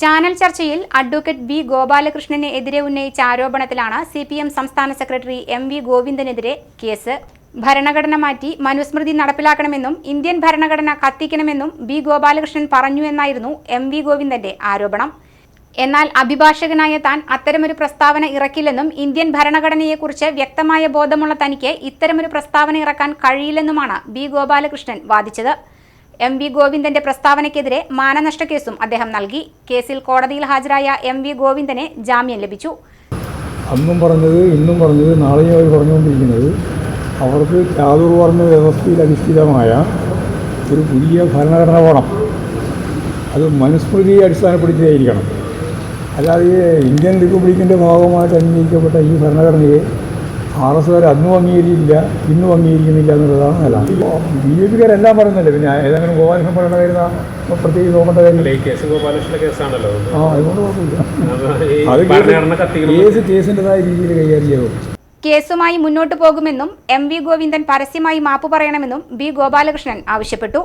Channel ചർച്ചയിൽ advocate B ഗോപാലകൃഷ്ണന് എതിരെ ഉന്നയിച്ച ആരോപണത്തിലാണ് സി പി എം സംസ്ഥാന സെക്രട്ടറി എം വി ഗോവിന്ദനെതിരെ കേസ്. ഭരണഘടന മാറ്റി മനുസ്മൃതി നടപ്പിലാക്കണമെന്നും ഇന്ത്യൻ ഭരണഘടന കത്തിക്കണമെന്നും ബി ഗോപാലകൃഷ്ണൻ പറഞ്ഞു എന്നായിരുന്നു എം വി ഗോവിന്ദന്റെ ആരോപണം. എന്നാൽ അഭിഭാഷകനായ താൻ അത്തരമൊരു പ്രസ്താവന ഇറക്കില്ലെന്നും ഇന്ത്യൻ ഭരണഘടനയെക്കുറിച്ച് വ്യക്തമായ ബോധമുള്ള തനിക്ക് ഇത്തരമൊരു പ്രസ്താവന ഇറക്കാൻ കഴിയില്ലെന്നുമാണ് ബി ഗോപാലകൃഷ്ണൻ വാദിച്ചത്. എം വി ഗോവിന്ദന്റെ പ്രസ്താവനയ്ക്കെതിരെ മാനനഷ്ട കേസും അദ്ദേഹം നൽകി. കേസിൽ കോടതിയിൽ ഹാജരായ എം വി ഗോവിന്ദന് ജാമ്യം ലഭിച്ചു. അന്നും പറഞ്ഞത് ഇന്നും പറഞ്ഞത് നാളെയും അവർ പറഞ്ഞുകൊണ്ടിരിക്കുന്നത് അവർക്ക് ചാതുർവർണ വ്യവസ്ഥയിൽ അധിഷ്ഠിതമായ ഒരു പുതിയ ഭരണഘടന വേണം. അത് മനുസ്മൃതിയെ അടിസ്ഥാനപ്പെടുത്തിയായിരിക്കണം. അല്ലാതെ ഇന്ത്യൻ റിപ്പബ്ലിക്കിന്റെ ഭാഗമായിട്ട് അംഗീകരിക്കപ്പെട്ട ഈ ഭരണഘടനയെ ആർ എസ് കാർ അന്നും അംഗീകരിച്ചില്ല ഇന്നും അംഗീകരിക്കുന്നില്ല എന്നുള്ളതാണ് നില. ബി ജെ പിക്കാരെല്ലാം പറയുന്നില്ല പിന്നെ ഏതെങ്കിലും ഗോപാലകൃഷ്ണൻ പറയുന്ന കാര്യം പ്രത്യേകിച്ച് നോക്കേണ്ട കാര്യമില്ല ഈ കേസ് ഗോപാലകൃഷ്ണന്റെ കേസാണല്ലോ ആ അതുകൊണ്ട് കുഴപ്പമില്ല. കേസ് കേസിന്റെതായ രീതിയിൽ കൈകാര്യം ചെയ്തു. കേസുമായി മുന്നോട്ടു പോകുമെന്നും എം വി ഗോവിന്ദൻ പരസ്യമായി മാപ്പ് പറയണമെന്നും ബി ഗോപാലകൃഷ്ണൻ ആവശ്യപ്പെട്ടു.